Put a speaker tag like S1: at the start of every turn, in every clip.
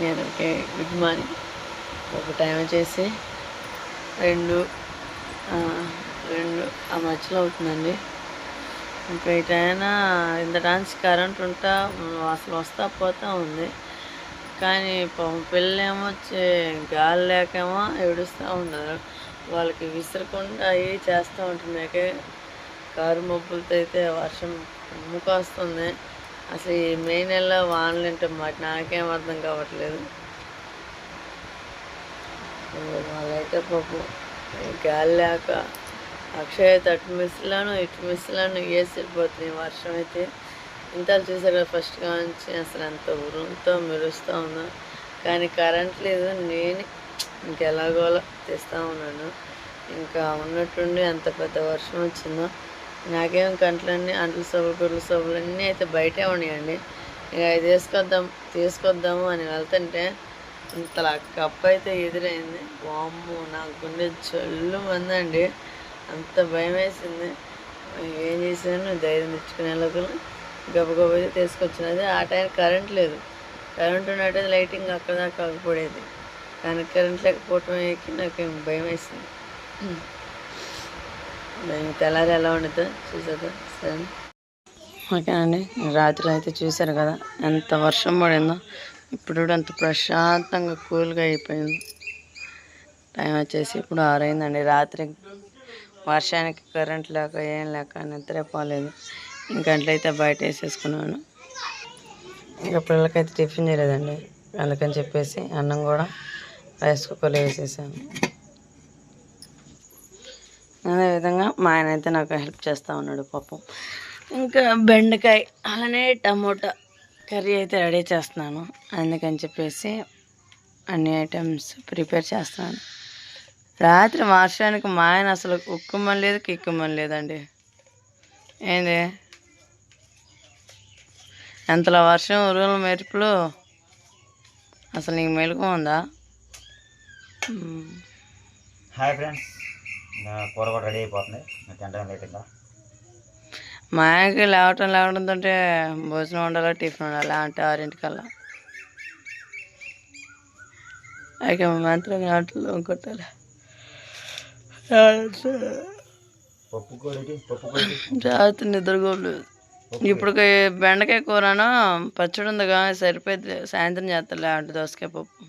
S1: నేను okay good morning. ఒక time వచ్చేసి రెండు రెండు ఆ మధ్యలో అవుతుందండి. ఇంకా ఇటైనా ఇంత డాన్స్ కరెంట్ ఉంటా అసలు వస్తా పోతా ఉంది. కానీ పాపం పిల్లలేమో గాలి లేకేమో ఏడుస్తూ ఉన్నారు. వాళ్ళకి విసరకుండా అవి చేస్తూ ఉంటున్నాకే కారు మబ్బులతో అయితే వర్షం ముఖొస్తుంది అసలు ఈ మే నెలలో వానలు అంటే మాట నాకేం అర్థం కావట్లేదు. వాళ్ళైతే పాపం గాలి లేక అక్షయ అటు మిస్లను ఇటు మిస్లను వేసి వర్షం అయితే. ఇంత చూసారు ఫస్ట్ నుంచి అసలు ఎంత ఉరుముతో మెరుస్తూ ఉందో కానీ కరెంట్ లేదు నేను ఇంకెలాగోలా తెస్తూ ఉన్నాను. ఇంకా ఉన్నట్టుండి అంత పెద్ద వర్షం వచ్చిందో నాకేం కంట్లన్నీ అంట్ల సబ్బులు గుడ్ల సబ్బులు అన్నీ అయితే బయటే ఉన్నాయండి. ఇక అవి తీసుకొద్దాం తీసుకొద్దాము అని వెళ్తుంటే ఇంతలా కప్పు అయితే ఎదురైంది. వామ్మో నాకు గుండె చల్లు మందండి. అంత భయం వేసింది. ఏం చేశాను? ధైర్యం తెచ్చుకునే లోపల గబగబ అయితే తీసుకొచ్చినది ఆ టైం కరెంట్ లేదు. కరెంట్ ఉన్నట్టు లైటింగ్ అక్కడ దాకా కాకపోయేది కానీ కరెంట్ లేకపోవటం ఎక్కి నాకు భయం వేసింది. తెల్లారి ఎలా ఉండదో చూసారు సరే ఓకే అండి. రాత్రి అయితే చూశారు కదా ఎంత వర్షం పడిందో. ఇప్పుడు కూడా అంత ప్రశాంతంగా కూల్గా అయిపోయింది. టైం వచ్చేసి ఇప్పుడు ఆరైందండి. రాత్రి వర్షానికి కరెంట్ లేక ఏం లేక నిద్రపోలేదు. ఇంకా అట్లయితే బయట వేసేసుకున్నాను. ఇంకా పిల్లలకైతే టిఫిన్ చేయలేదండి. అందుకని చెప్పేసి అన్నం కూడా రైస్ కుక్కర్లో వేసేసాను. అదేవిధంగా మా ఆయన అయితే నాకు హెల్ప్ చేస్తూ ఉన్నాడు పాపం. ఇంకా బెండకాయ అలానే టమోటా కర్రీ అయితే రెడీ చేస్తున్నాను. అందుకని చెప్పేసి అన్ని ఐటమ్స్ ప్రిపేర్ చేస్తున్నాను. రాత్రి వర్షానికి మా ఆయన అసలు ఉక్కుమని లేదు కిక్కుమని లేదండి. ఏంది? ఎంతలో వర్షం ఉరువులు మెరుపులు? అసలు నీకు మెలకు ఉందా?
S2: Hi friends. ఇంకా కూర కూడా రెడీ అయిపోతుంది తినడం లేట్ ఇంకా
S1: మా ఆయనకి లేవటం లేవడంతో భోజనం ఉండాలి టిఫిన్ ఉండాలి అంటే ఆరింటికల్లా. అయితే మాత్రం ఆటలు కొట్టాలి. జాగ్రత్త నిద్రపోలేదు ఇప్పుడు బెండకాయ కూరను పచ్చడి ఉందిగా సరిపోయింది సాయంత్రం చేస్తాలే అంటే దోసకాయ పప్పు.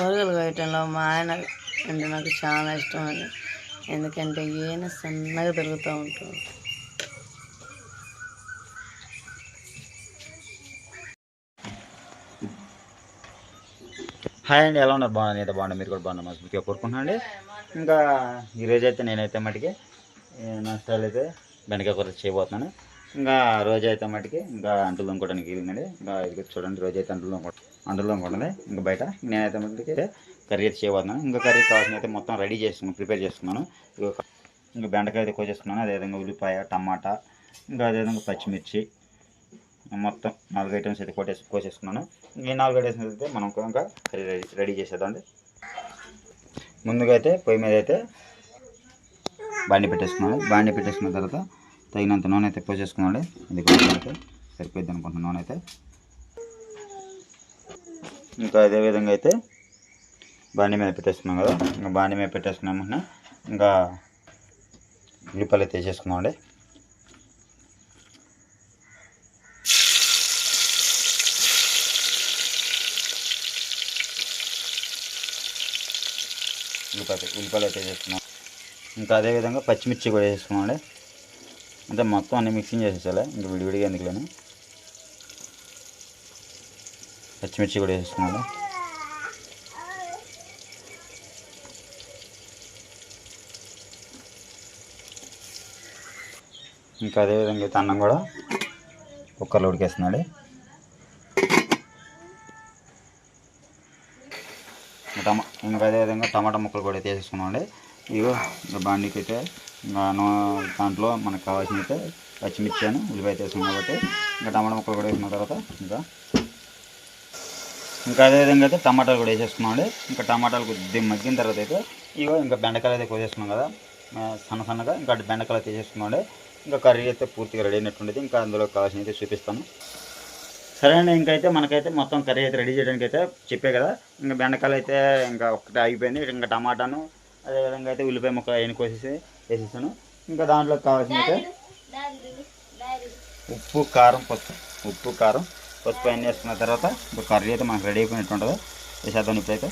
S1: కూరగాయలు కోయటంలో మా ఆయన అంటే నాకు చాలా ఇష్టం అండి. ఎందుకంటే ఈయన సన్నగా తిరుగుతూ ఉంటుంది
S2: హాయ్ అండి ఎలా ఉన్నారు? బాగున్నాను అయితే బాగున్నా మీరు కూడా బాగున్నా మనస్ఫూర్తిగా కోరుకుంటున్నాను అండి. ఇంకా ఈరోజు అయితే నేనైతే మటుకి నా స్టైల్ అయితే బెండకాయ కూర చేయబోతున్నాను. ఇంకా రోజు అయితే మటుకి ఇంకా అంటులు తొమ్ముకోవడానికి వెళ్ళిందండి ఇంకా ఇది చూడండి రోజు అయితే అంటులు తొమ్ముకో అందులో ఉంటుంది ఇంకా బయట నేనైతే మటుకి కర్రీ అయితే చేయబోతున్నాను. ఇంకా కర్రీ కావాల్సిన అయితే మొత్తం రెడీ చేసుకున్నాను ప్రిపేర్ చేసుకున్నాను ఇంకా బెండకాయ అయితే కోసేసుకున్నాను అదేవిధంగా ఉల్లిపాయ టమాటా ఇంకా అదేవిధంగా పచ్చిమిర్చి. మొత్తం నాలుగు ఐటమ్స్ అయితే కొట్టేసి కోసేసుకున్నాను. ఈ నాలుగు ఐటమ్స్ అయితే మనం ఇంకా కర్రీ రెడీ రెడీ చేసేదండి ముందుగా అయితే పొయ్యి మీద అయితే బాండి పెట్టేసుకున్నాను. బాండి పెట్టేసుకున్న తర్వాత తగినంత నూనె అయితే పోసేసుకున్నాడు ఇది కొంచెం అయితే సరిపోద్ది అనుకుంటున్నాను నూనె అయితే. ఇంకా అదే విధంగా అయితే బాండి మీద పెట్టేసుకున్నాం కదా. ఇంకా బాండి మీద పెట్టేసుకున్నామంటే ఇంకా ఉల్లిపాయలు అయితే వేసేసుకున్నామండి ఉల్లిపాయ ఉల్లిపాయలు అయితే వేసేసుకున్నాం ఇంకా అదే విధంగా పచ్చిమిర్చి కూడా వేసేసుకున్నాం అంటే మొత్తం అన్ని మిక్సింగ్ చేసేసాలి ఇంకా విడివిడిగా ఎందుకులేను పచ్చిమిర్చి కూడా వేసేసుకున్నాను ఇంకా అదే విధంగా అయితే అన్నం కూడా కుక్కర్లో ఉడికేస్తున్నాడు. టమా ఇంకా అదేవిధంగా టమాటా ముక్కలు కూడా తీసేసుకున్నామండి ఇగో ఇంకా బాండీకి అయితే ఇంకా దాంట్లో మనకు కావాల్సిన అయితే పచ్చిమిర్చి అని ఉల్లిపాయ వేసుకున్నాం కాబట్టి ఇంకా టమాటా ముక్కలు కూడా వేసుకున్న తర్వాత ఇంకా ఇంకా అదేవిధంగా అయితే టమాటాలు కూడా వేసేసుకున్నామండి ఇంకా టమాటాలు కొద్దిగా మగ్గిన తర్వాత అయితే ఇగో ఇంకా బెండకాయలు అయితే కోసేసుకున్నాం కదా. సన్న సన్నగా ఇంకా అటు బెండకాయలు తీసేసుకున్నాండి ఇంకా కర్రీ అయితే పూర్తిగా రెడీ అయినట్టుండేది. ఇంకా అందులో కావాల్సిన అయితే చూపిస్తాను. సరే అండి ఇంకైతే మనకైతే మొత్తం కర్రీ అయితే రెడీ చేయడానికి అయితే చెప్పే కదా. ఇంకా బెండకాయలు అయితే ఇంకా ఒకటి ఆగిపోయింది ఇంకా టమాటాను అదేవిధంగా అయితే ఉల్లిపాయ ముక్క అయిన కోసేసి వేసేసాను. ఇంకా దాంట్లో కావాల్సిన అయితే ఉప్పు కారం పసుపు. ఉప్పు కారం పసుపు అన్నీ వేసుకున్న తర్వాత ఇప్పుడు కర్రీ అయితే మనకు రెడీ అయిపోయినట్టు ఉంటుంది. వేసేద్దాం ఇప్పుడైతే.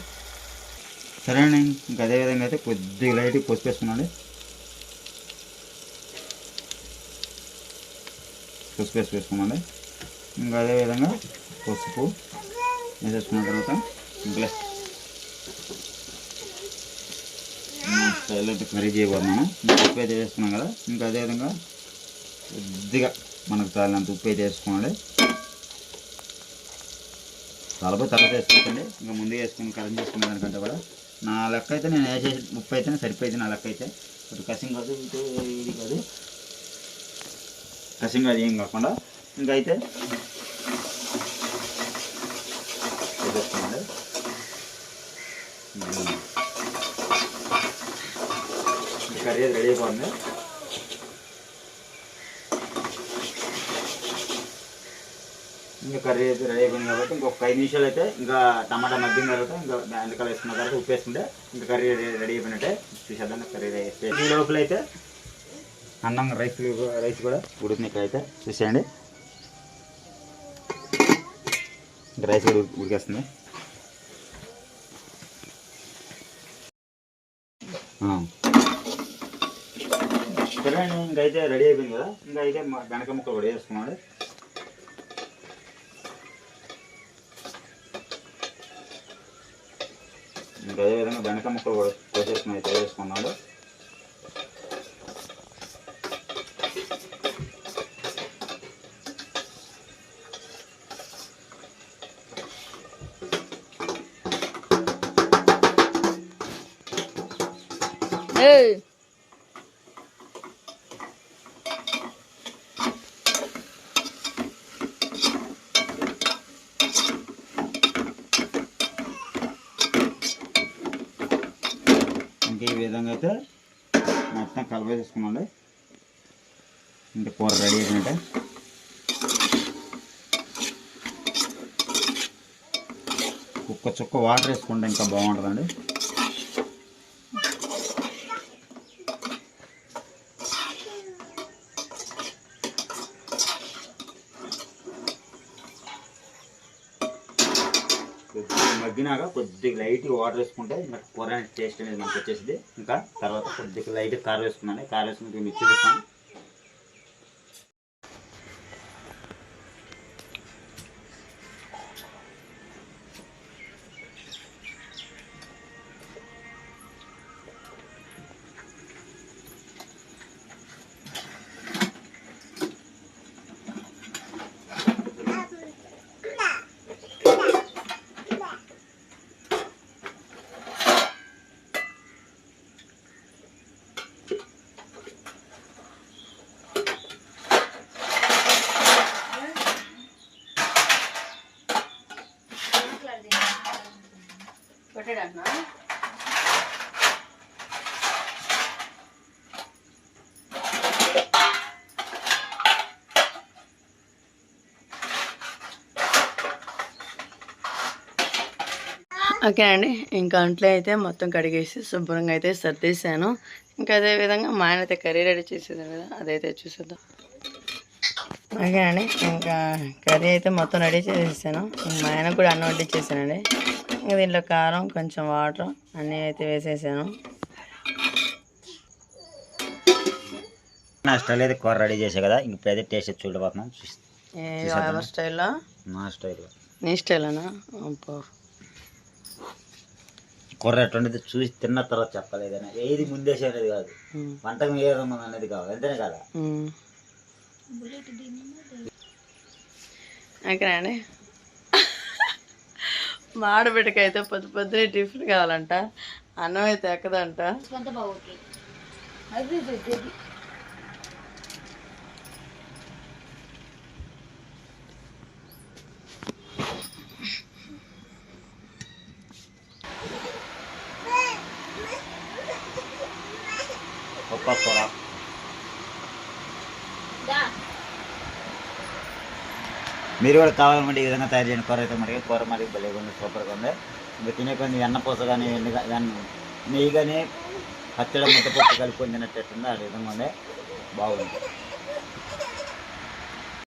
S2: సరే అండి ఇంకా అదేవిధంగా అయితే కొద్దిగా లైట్గా పసుపు వేసుకున్నాండి పసుపు వేసి వేసుకున్నాండి ఇంకా అదేవిధంగా పసుపు వేసేసుకున్న తర్వాత ఇంకా సైలెంట్ కర్రీ చేయబోతున్నాను. ఇంకా ఉప్పు అయితే వేసుకున్నాం కదా. ఇంకా అదేవిధంగా కొద్దిగా మనకు చాలినంత ఉప్పు అయితే వేసుకోండి తలపై తర్వాత వేసుకోకండి. ఇంకా ముందు వేసుకుని కరెంట్ చేసుకునే దానికంటే కూడా. నా లెక్క అయితే నేను వేసే ముప్పై అయితేనే సరిపోయింది నా లెక్క అయితే ఇటు కసింగ్ కాదు ఇటు ఇది కాదు. కసింగ్ అది ఏం కాకుండా. ఇంకా అయితే వేసేసుకోండి. కర్రీ రెడీ అయిపోయింది. కర్రీ అయితే రెడీ అయిపోయింది కాబట్టి ఇంకొక ఐదు నిమిషాలు అయితే ఇంకా టమాటా మగ్గిన తర్వాత ఇంకా బెండకాయలు వేసుకున్న తర్వాత ఉప్పు వేసుకుంటే ఇంకా కర్రీ రెడీ అయిపోయినట్టే చూసేద్దాం కర్రీ రెడీ ఈ లోపల అయితే అన్నం రైస్ రైస్ కూడా ఉడుకుని ఇక్కడ అయితే చూసేయండి. ఇంకా రైస్ కూడా ఉడికేస్తుంది. సరే అండి ఇంకైతే అయితే రెడీ అయిపోయింది కదా ఇంకా అయితే మా బెనక ముక్కలు కూడా వేసుకున్నాడు ఇంకా అదేవిధంగా బెనక ముక్కలు కూడా కోసేసుకుని అయితే వేసుకున్నాడు. ఇంకా ఈ విధంగా అయితే మొత్తం కలిపేసేసుకున్నాండి. ఇంకా కూర రెడీ అయినట్టే ఒక్క చుక్క వాటర్ వేసుకుంటే ఇంకా బాగుంటుందండి కొద్దిగా మగ్గినాక కొద్దిగా లైట్ వాటర్ వేసుకుంటే ఇంకా కూర టేస్ట్ అనేది మనకు వచ్చేసింది ఇంకా తర్వాత కొద్దిగా లైట్ కారం వేసుకున్నాను. కారం వేసుకుని మీకు చూపిస్తాను.
S1: ఓకే ఓకేనండి ఇంకా అంట్లో అయితే మొత్తం కడిగేసి శుభ్రంగా అయితే సర్దేశాను. ఇంకా అదే విధంగా మా ఆయన అయితే కర్రీ రెడీ చేసేది కదా అదైతే చూసేద్దాం. ఓకేనండి ఇంకా కర్రీ అయితే మొత్తం రెడీ చేసేసాను. మా ఆయన కూడా అన్నం వడ్డీ చేశానండి దీంట్లో కారం కొంచెం వాటర్ అన్నీ అయితే వేసేసాను.
S2: నా స్టైల్ అయితే కూర రెడీ చేసే కదా ఇంక ఇప్పుడైతే టేస్ట్ చూడబోతున్నాం చూస్-
S1: ఏ ఎవరి స్టైల్లో
S2: నా స్టైల్.
S1: నీ స్టైలేనా? అబ్బో.
S2: కూర ఎట్లుండేది చూసి తిన్న తర్వాత చెప్పాలి ఏదైనా ఏది ముందేసి అనేది కాదు. వంటకం ఏది ఉన్నది అనేది కావాలి అంతేనే కదా.
S1: ఓకేనండి మా ఆడబిడ్డకి అయితే పొద్దు పొద్దునే టిఫిన్ కావాలంట అన్నం అయితే ఎక్కదంట.
S2: కూర మీరు కూడా కావాలంటే ఈ విధంగా తయారు చేయండి. కూర అయితే మనకి కూర మరి భలే ఉంది సూపర్గా ఉంది. ఇంకా తినే కొన్ని ఎన్నపూస పూస కానీ ఎన్ని నెయ్యి కానీ పచ్చడి ముద్దపప్పు కలుపుకొని తినట్టు ఆ విధంగా ఉంది. బాగుంది.